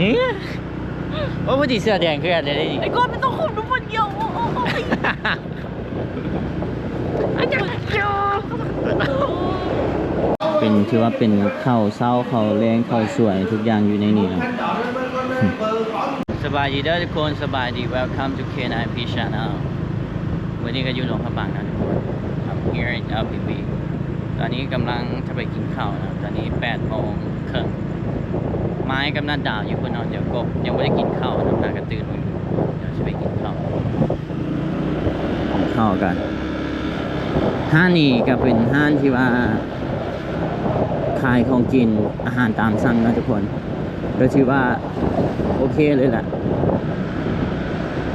นี่โอ้พอดีเสื้อแดงคืออะไรได้ดิไอ้ก้อนมันต้องคุมทุกคนเดียวโอ้โหโอ้โหอันนี้เดียวเป็นถือว่าเป็นข้าวเศร้าข้าวแรงข้าวสวยทุกอย่างอยู่ในนี้นะสบายดีเด้อทุกคนสบายดี welcome to K9P channel วันนี้ก็อยู่หลวงพระบางนะทุกคน I'm here in LPB ตอนนี้กำลังจะไปกินข้าวนะ ตอนนี้8โมงครึ่ง ไม้กำนันดาวอยู่คนนอนเดี๋ยวกบยังไม่ได้กินข้าวนะพากันตื่นมาอเดี๋ยวจะไปกินข้าวข้าวกันห้านี้ก็เป็นห้านที่ว่าขายของกินอาหารตามสั่งนะทุกคน ก็ถือว่าโอเคเลยแหละ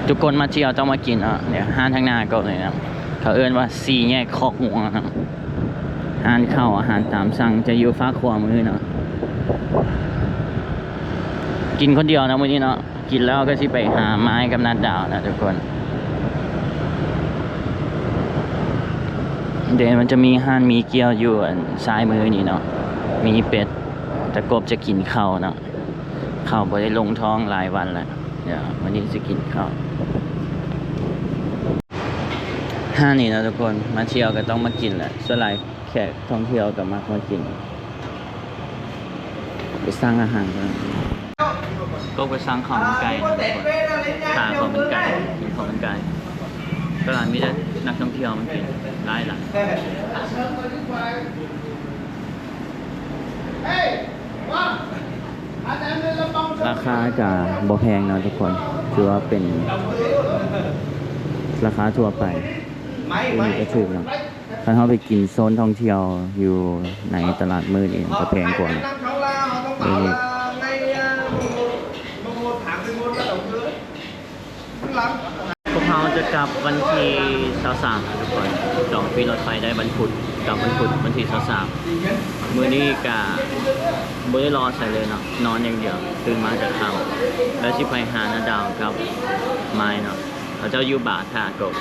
ทุกคนมาเที่ยวต้องมากินอะเนี่ยห้านทางหน้าก็เลยนะเขาเอิ้นว่าซีแยกคอกหัวนะห้านข้าวอาหารตามสั่งจะอยู่ฟ้าขวามือเนาะ กินคนเดียวนะมื้อนี้เนาะกินแล้วก็สิไปหาไม้กับนัดดาวนะทุกคนเดี๋ยวมันจะมีห้านมีเกี๊ยวอยู่อันซ้ายมือนี่เนาะมีเป็ดแต่กบจะกินข้าวเนาะข้าวบ่ได้ลงท้องหลายวันแล้วเดี๋ยววันนี้จะกินข้าวห้านนี่นะทุกคนมาเที่ยวก็ต้องมากินแหละส่วนหลายแขกท่องเที่ยวก็มักมากินไปสร้างอาหารกัน ก็ไปสร้างข้าวมันไก่นะทุกคนทานข้าวมันไก่กินข้าวมันไก่ตลาดมีแต่นักท่องเที่ยวมันกินได้หลายราคาจะบ่แพงเนาะทุกคนคือว่าเป็นราคาทั่วไปที่นี่ก็ถูกเนาะถ้าเขาไปกินโซนท่องเที่ยวอยู่ในตลาดมืดเองก็แพงกว่าเนอะ พวกเขาจะกลับวันที่23นะทุกคนจองฟรีรถไฟได้วันพุธกลับวันพุธวันที่23มื้อนี้กะบ่ได้รอใส่เลยเนาะนอนอย่างเดียวตื่นมาจากข้าแล้วสิไปหานาดาวกับไม้เนาะเขาเจ้ายู่บาท่ากบ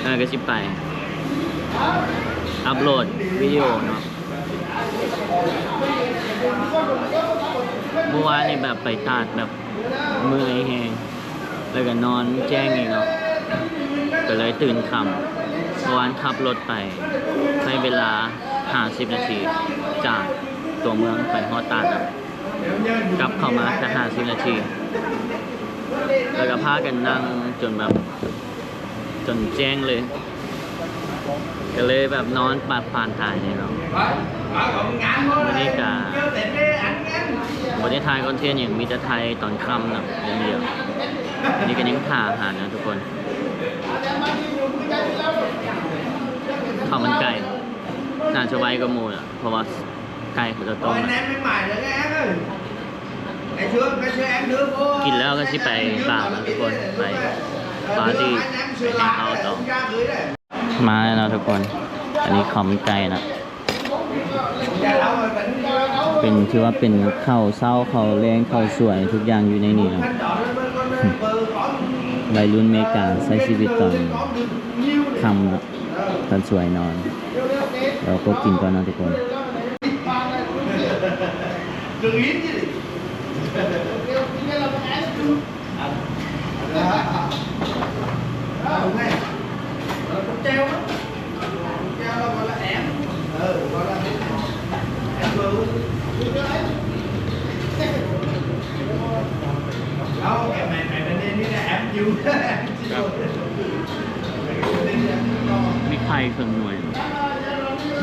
แล้วก็สิไป อัปโหลดวิดีโอเนาะเมื่อวานนี่แบบไปตัดแบบเมื่อยแหง แล้วก็นอนแจ้งอีกเนาะก็เลยตื่นค่ำเมื่อวานขับรถไปใช้เวลา50นาทีจากตัวเมืองไปฮอดตาดอะกลับเข้ามาแค่50นาที แล้วก็พากันนั่งจนแบบจนแจ้งเลย ก็เลยแบบนอนปาดผ่านถ่ายเนี่ยเนาะวันนี้กะวันนี้ถ่ายคอนเทนต์อย่างมีแต่ไทยตอนค่ำเนาะอย่างเดียว อันนี้ก็ยังถ่าอาหารนะทุกคนข้าวมันไก่น่าจะไว้ก็มูลอะเพราะว่าไก่เขาจะต้ม Rồi anh นะ em mới mải được cái ăn ơi Ngày trước, ngày xưa em đưa vô กินแล้วก็สิไปป่านะทุกคนไปปาร์ตี้ไปแฮงเอาท์ต่อ ra dưới này มาแล้วนะทุกคน อันนี้ข้าวมันไก่นะ Nhà đâu rồi tỉnh cho đâu เป็นถือว่าเป็นข้าวเศร้าข้าวแรงข้าวสวยทุกอย่างอยู่ในนี้นะ Anh chọn lên bên con bờ có วัยรุ่นเมกาใช้ชีวิตตอน có được nhiêu này ค่ำนะตอนสวยนอน เราก็กินก่อนนะทุกคน Trường Yến มีไข่เครื่องหน่วย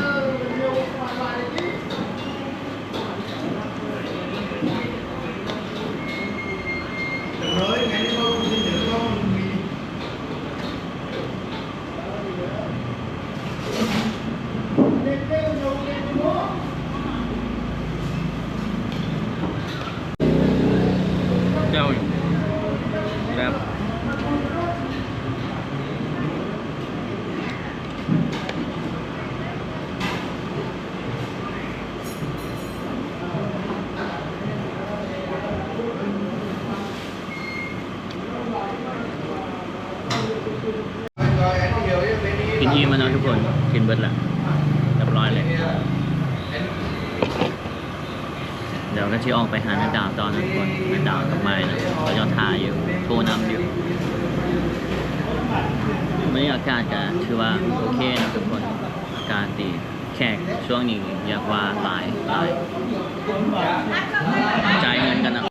Rồi, ngày đi đâu cũng xin được con vì เจ้าแบบ Rồi, anh hiểu chứ, bên đi กินอิ่มแล้วนะทุกคนกินเบิดละเรียบร้อยเลย เดี๋ยวก็ที่ออกไปหานันดาวตอนนั้นคนนันดาวกับไมนะเขาจะทายอยู่โทรนำอยู่บรรยากาศก็ถือว่าโอเคนะทุกคนอากาศดีแขกช่วงนี้อยากว่าหลายหลายจ่ายเงินกันนะ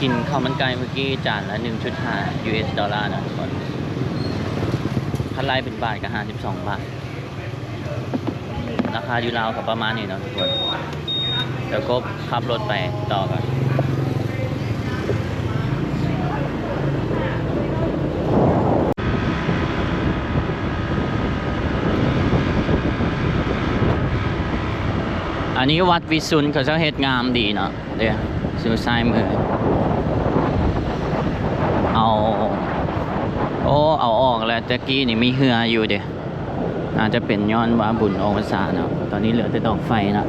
กินข้าวมันไก่เมื่อกี้จานละ1.5 US ดอลลาร์นะทุกคน พันไล่เป็นบาทก็52บสองบาท ราคาอยู่ราวกับประมาณนี้เนาะทุกคน เดี๋ยวก็ขับรถไปต่อกันอันนี้วัดวิสุทธ์เขาจะเฮ็ดงามดีเนาะเดี๋ยวสูซ้ายมือ เอา โอ้ เอาออกแล้ว ตะกี้นี่มีเหืออยู่เดี๋ยวอาจจะเป็นย้อนว่าบุญออกพรรษาเนาะตอนนี้เหลือแต่ดอกไฟเนาะ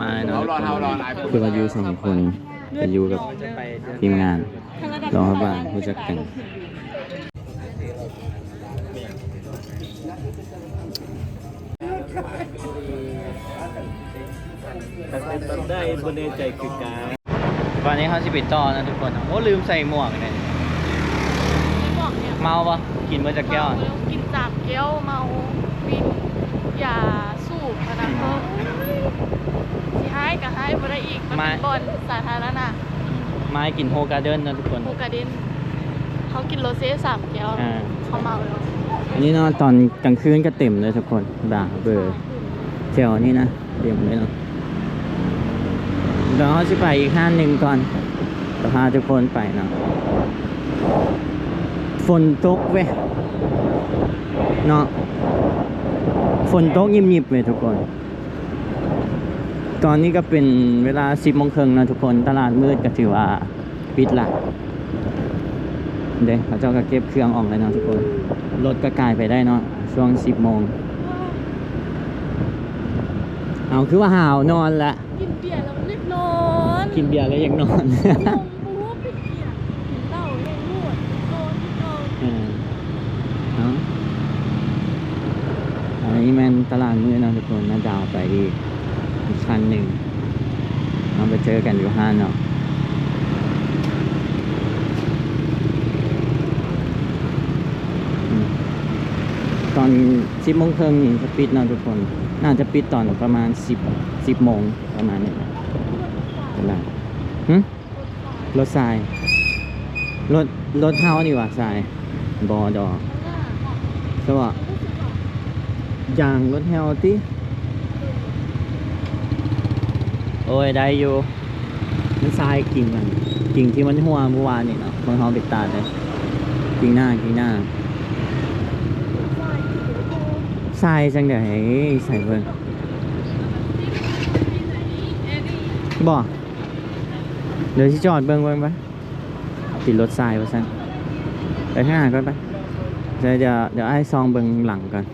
มาเนาะคือว่าอยู่สองคนจะอยู่กับทีมงานรองพระบาทผู้จัดการ ได้บนใจคือการวันนี้เขาสิปิดต่อนะทุกคน โอ้ลืมใส่หมวกเลยไม่บอกเนี่ยเมาปะกินมาจากแก้ว เมากินจากแก้วเมาวินอย่าสูบพนักงานสิให้ก็ให้บ่ได้อีก มันเป็นบอนสาธารณะไม้กินโฮการ์เด้นนะทุกคนโมกาเดนเขากินโรเซ่สามแก้วอ่าเขาเมาแล้ว อันนี้เนาะตอนกลางคืนก็เต็มเลยทุกคนด่าเบอร์ แถวนี้นะเต็มเลยเนาะเดี๋ยวเขาจะไปอีกห้างหนึ่งก่อนจะพาทุกคนไปเนาะฝนตกเว้ยเนาะฝนตกยิบๆเว้ยทุกคน ตอนนี้ก็เป็นเวลาสิบโมงครึ่งนะทุกคนตลาดมืดก็ถือว่าปิดละเด็กเขาเจ้าก็เก็บเครื่องออกเลยเนาะทุกคน รถก็กลายไปได้เนาะช่วงสิบโมง เอาคือว่าหาวนอนละกินเบียร์แล้วรีบนอนกินเบียร์แล้วยังนอนงงมูว่าเป็นเบียร์กินเหล้าเล่นนวดนอนนอนเออเอาอันนี้แมันตลาดมืดเนาะทุกคนน่าจะเอาไปอีกอีกคันหนึ่งเราไปเจอกันอยู่ห้างเนาะ ตอนสิบโมงครึ่งจะปิดนะทุกคน น่าจะปิดตอนประมาณสิบสิบโมงประมาณนี้นะเป็นไรหึรถทราย รถรถเฮานี่ว่าทรายบอดอใช่ป่ะยางรถเฮาติโอ้ย ได้อยู่มันทรายกิ่งมันกิ่งที่มันหัวเมื่อวานนี่เนาะมันเฮาไปตัดเลยกิ่งหน้ากิ่งหน้า ทรายจังเดี๋ยวให้ใส่เพิ่นบ่เดี๋ยวที่จอดเบิ่งเบิ่งไปติดรถทรายว่าซั่นไปข้างหน้าก่อนไปเดี๋ยวเดี๋ยวเดี๋ยวไอ้ซองเบิ่งหลังก่อน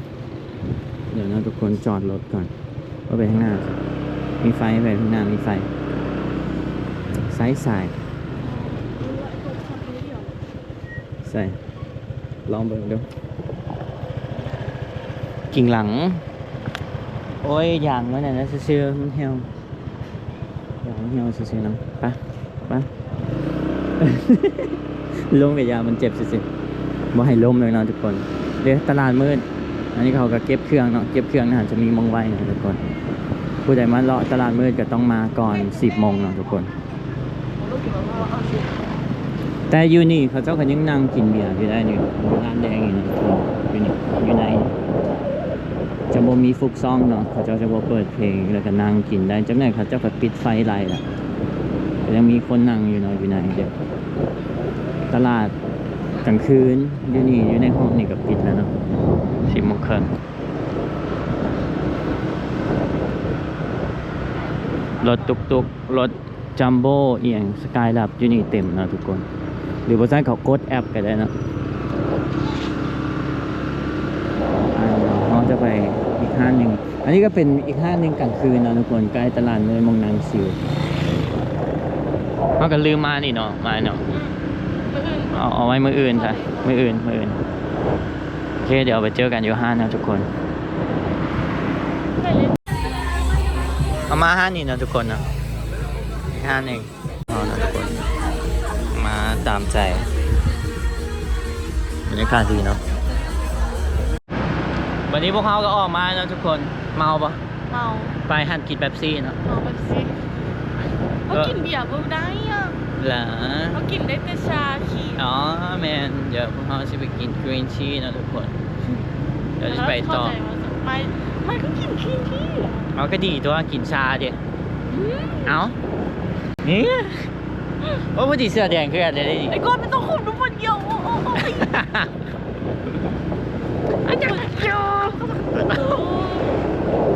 เดี๋ยวนะทุกคนจอดรถก่อนว่าไปข้างหน้า มีไฟไปข้างหน้ามีไฟซ้ายสายใส่ลองเบิ่งดู กิ่งหลัง โอ้ยอย่างมันน่ะนะซื่อๆมันเหี่ยวอย่างมันเหี่ยวซื่อๆน้ำไปไปลมกับยามันเจ็บสิๆบ่ให้ล้มเลยเนาะทุกคนเดี๋ยวตลาดมืด อันนี้เขาก็เก็บเครื่องเนาะเก็บเครื่องนะจะมีมองไว้เนาะทุกคนผู้ใดมาเลาะตลาดมืดก็ต้องมาก่อนสิบโมงเนาะทุกคน แต่อยู่นี่เขาเจ้าก็ยังนั่งกินเบียร์อยู่ได้นี่ร้านแดงอยู่นะทุกคนอยู่นี่อยู่ใน จะบ่มีฟุกซองเนาะเขาเจ้าจะบ่เปิดเพลงแล้วก็นั่งกินได้จำแนกเขาเจ้าก็ปิดไฟไล่ละแต่ยังมีคนนั่งอยู่เนาะอยู่ในเดี๋ยวตลาดกลางคืนอยู่นี่อยู่ในห้องนี่ก็ปิดแล้วเนาะสิบโมงครึ่งรถตุกตุกๆรถจัมโบ้เอียงสกายลับอยู่นี่เต็มเนาะทุกคน หรือว่าใช้เขากดแอปก็ได้เนาะอ่าเรา จะไปอีกห้างหนึ่งอันนี้ก็เป็นอีกห้างหนึ่งกลางคืนนะทุกคนใกล้ตลาดเมืองมงนางซิวเขาก็ลืมมานี่เนาะมาเนาะเอาเอาไว้มืออื่นค่ะมืออื่นมืออื่นโอเคเดี๋ยวไปเจอกันอยู่ห้านนะทุกคนเอามาห้านนี่นะทุกคนนะอีกห้านเองเอานะทุกคน มาตามใจบรรยากาศดีเนาะ วันนี้พวกเขาก็ออกมานะทุกคนเมาปะเมาไปหันกินแป๊บซี่เนาะเมาแบบสิเขากินเบียร์บ่ได้อะเหรอเขากินได้แต่ชาเขียวอ๋อแมนเดี๋ยวพวกเขาจะไปกินกรีนชีนะทุกคนเดี๋ยวจะไปต่อเข้าใจว่าไม่ไม่ก็กินคลีนที่เอาก็ดีตัวกินชาเดียอืมเอานี่โอ้พอดีเสื้อแดงคืออะไรได้ดิไอ้ก้อนไม่ต้องคุมทุกคนเดียวโอ้โอาจารย์เดีย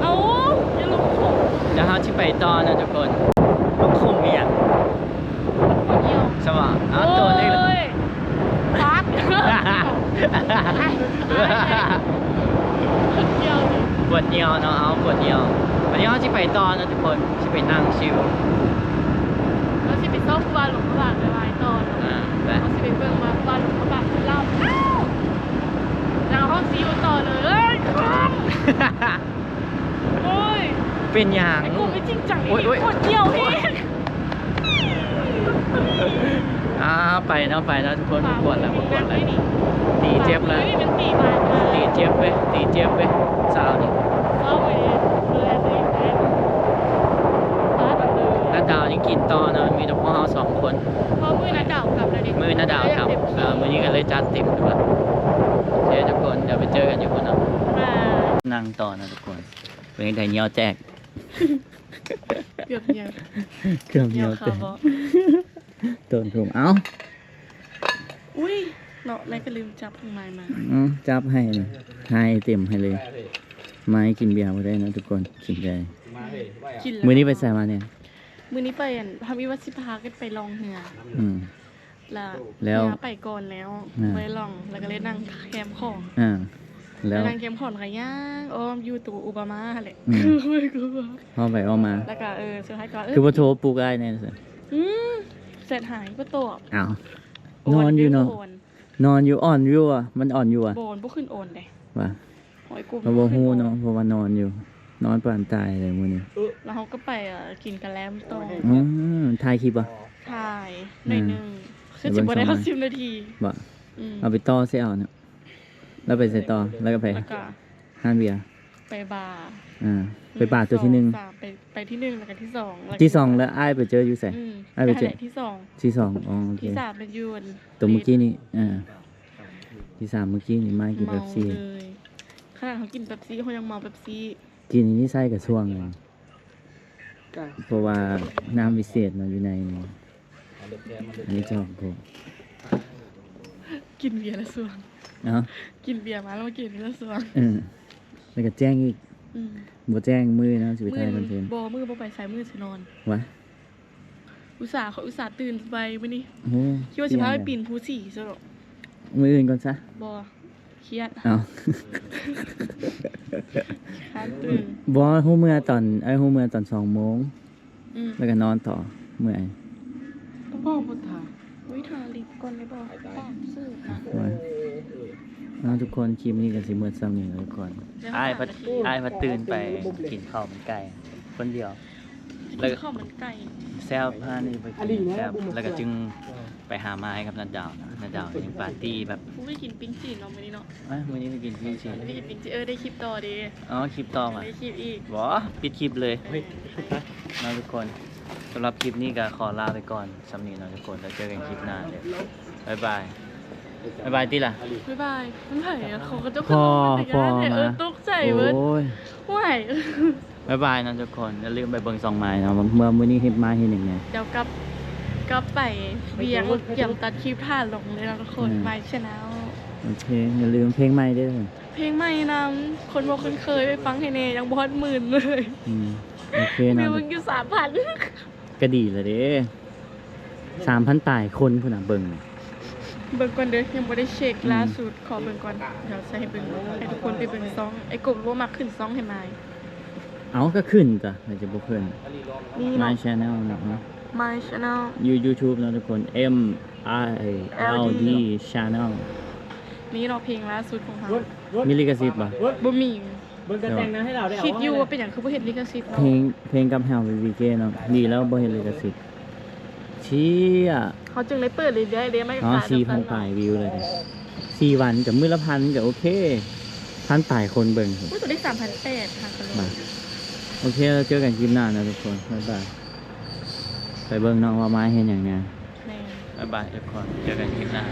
เอาอย่าลงคุมเดี๋ยวเขาจะไปต่อนะทุกคนต้องคุมเนี่ยเดียวใช่ป่ะเอาตัวนี้เลยฟักเดียวเลยปวดเนียวเนาะเอาปวดเนียววันนี้เขาจะไปต่อนะทุกคนจะไปนั่งชิวสิไปซ่อมบาหลงพระบาทไปไว้ต่อเนาะ อ่าไป เขาสิไปเบิ่งมาบาหลงพระบาทคือเล่าแล้วห้องซีมาต่อเลยเอ้ยครับโอ้ย เป็นอย่างไอ้กูไม่จริงจังโอ้ยโอ้ยคนเดียวเองอ่าไปเนาะไปเนาะทุกคนปวดแล้วปวดแล้วนี่ตีเจ็บแล้วนี่เป็นตีบาดมาตีเจ็บเว้ยตีเจ็บเว้ยสาวนี่เข้าไปดูแลตัวเองได้ฟาดแบบเลยน้าดาวยังกินต่อเนาะมีแต่พวกเราสองคนพอมือน้าดาวกลับแล้วเด็กมือน้าดาวครับเออมือนี้ก็เลยจัดเต็มด้วยโอเคทุกคนเดี๋ยวไปเจอกันอยู่คนเนาะ มา นั่งต่อนะทุกคนเป็นไงเหนียวแจก เกือบเดียวเครื่องเหเดีนียยววค่ะแจกบอต้นถุงเอ้า อุ้ยเนาะแม่ก็ลืมจับข้างในมาอืมจับให้เลยให้เต็มให้เลย ไม้กินเบียร์มาได้นะทุกคน กินได้กินแล้วมือนี้ไปใส่มาเนี่ย มือนี้ไปอันพามิวัสิพากันไปลองเหืออืมแล้วแล้วเหือไปก่อนแล้วอ่าไปลองแล้วก็เลยนั่งแคมป์ของอ่า แล้วนั่งแคมป์ของกันย่างอ้อมอยู่ตัวอุบามาแหละอืมไม่กลัวพอไปเอามา แล้วก็เออสุดท้ายก็เออคือว่าโทรปลูกได้เนี่ยสิอืมเสร็จหายก็ตกอ้าวนอนอยู่เนาะโอนนอนอยู่อ่อนอยู่อะมันอ่อนอยู่อะโบนบ่ขึ้นโอนเด้ว่าหอยกูเราบ่ฮู้เนาะเพราะว่านอนอยู่ นอนปานตายเลยมื้อนี้แล้วเขาก็ไปอะกินกันแล้วต่ออืมถ่ายคลิปอะถ่ายหน่อยหนึงคือเดี๋จะยวบ่เบิ่ได้งเขาสมัยสิบนาทีบ่อืมเอาไปต่อสิเอาเนาะ แล้วไปใส่ต่อแล้วก็ไปแล้วก็ห้านเบียร์ไปบาร์อ่าไปบาทตัวที่หนึ่งสามไปไปที่หนึ่งแล้วก็ที่สองแล้วก็ที่สองแล้วอ้ายไปเจออยู่ไสอืมอะไปเจอนั่นแหละที่สองที่สองอ๋อโอเคที่สามเป็นยูนตัวเมื่อกี้นี่อ่าที่สามเมื่อกี้นี่ไม่กินเมาเป๊ปซี่เลยขนาดเขากินเป๊ปซี่เขายังเมาเป๊ปซี่กินนี่ใส่กับช่วงเลยเพราะว่าน้ำวิเศษมันอยู่ในนี่อันนี้ชอบกูกินเบียร์แล้วสวง เนาะกินเบียร์มาแล้วมากินแล้วสวงเออแล้วก็แจ้งอีกอืมบ่แจ้งมือนะสิไปมืถ่ายอคอนเทนต์บอมือบ่ไปใส่มือสินอนวะอุตส่าห์เขาอุตส่าห์ตื่นไปมื้อนี้โอ้โหคิดว่าสิพาไปปีนภูสี่ซะหรอกมืออื่นก่อนซะบอเครียดเอาค้านตื่นบ่ฮู้เมื่อตอนไอ้ยฮู้เมื่อตอนสองโมงอืมแล้วก็นอนต่อเมื่อยพ่อพุทธา วิทาลิปก่อนได้บ่ป้อมซื้อค่ะว่าเอาทุกคนคลิปนี้ก็สิมืดซ้ำนี่แล้วทุกคนเดี๋ยวอ้ายพัดหานาทีอ้ายพัดตื่นไปกินข้าวมันไก่คนเดียว แล้กิวนข้าวมันไก่แซวพานี่ไปกินแซวแล้วก็จึงไปหาไม้ครับนัดดาวนะนัดดาวยังปาร์ตี้แบบกูไม่กินปิ้งจีนเนาะมื้อนี้เนาะเอ้ยวันนี้ไปกินพี่ชีไม่ได้กินปิ้งจีนเออได้คลิปต่อดีอ๋อคลิปต่อมาได้คลิปอีกบอปิดคลิปเลยนะทุกคน สำหรับคลิปนี้ก็ขอลาไปก่อนสำนีนะทุกคนแล้วเจอกันคลิปหน้าเดี๋ยวบ๊ายบายบ๊ายบายที่ล่ะ บ๊ายบายมันไผ่อะเขาก็จะพอพอเอมาอตกใจเบิดโอ้ยไหวบ๊ายบายนะทุกคนอย่าลืมไปเบิ่งซองไม้นะเมื่อมื้อนี้เฮ็ดไม้เฮ็ดหยังไงเดี๋ยวกลับกลับไปเบียงเกี่ยมตัดคลิปท่าลงเลยนะทุกคนอืมไม่ชนะโอเคอย่าลืมเพลงใหม่ด้วยเพลงใหม่นำคนบอกคนเคยไปฟังให้เนยังบอดหมื่นเลยอืมโอเควิเนาะวมันอยู่สามพัน ก็ดีเลยเด้สามพันตายคนพุ่นน่ะเบิ่งเบิ่งก่อนเด้อยังบ่ได้เช็คล่าสุดขอเบิ่งก่อนเดี๋ยวจะให้เบิ่งให้ทุกคนไปเบิ่งซองไอ้กบว่ามาขึ้นซองให้ไหมเอาก็ขึ้นจ้ะแต่จะบ่ขึ้น นี่ My เนาะ Channel เนาะ My Channel ยู YouTube เนาะทุกคน M I L D Channel นี่เราะเพลงล่าสุดของเขาวุ้นวุ้นมีลิขสิทธิ์ป่ะวุ้นบ่มี เบิ่งกระแต่งหนะให้เราได้เหรคิดอยู่ว่าเป็นอย่างคือบ่เห็นลิขสิทธิ์เพลงเพลงกับแฮววีเกเนาะดีแล้วบ่เห็นลิขสิทธิ์เชี่ยเขาจึงเลยเปิดเรื่อยๆเรื่อยไม่อ๋อขายสี่พันปลายวิวเลยเนี่ยสี่วันกับมือละพันกับโอเคพันปลายคนเบิ่งอุ้ยตัวเลข3,800ค่ะกันเลยมา โอเคเราเจอกันคลิปหน้านะทุกคนบ๊ายบายไปเบิ่งน้องว่าไม้เห็นอย่างเนี้ยแม่บ๊ายบายทุกคนเจอกันคลิปหน้า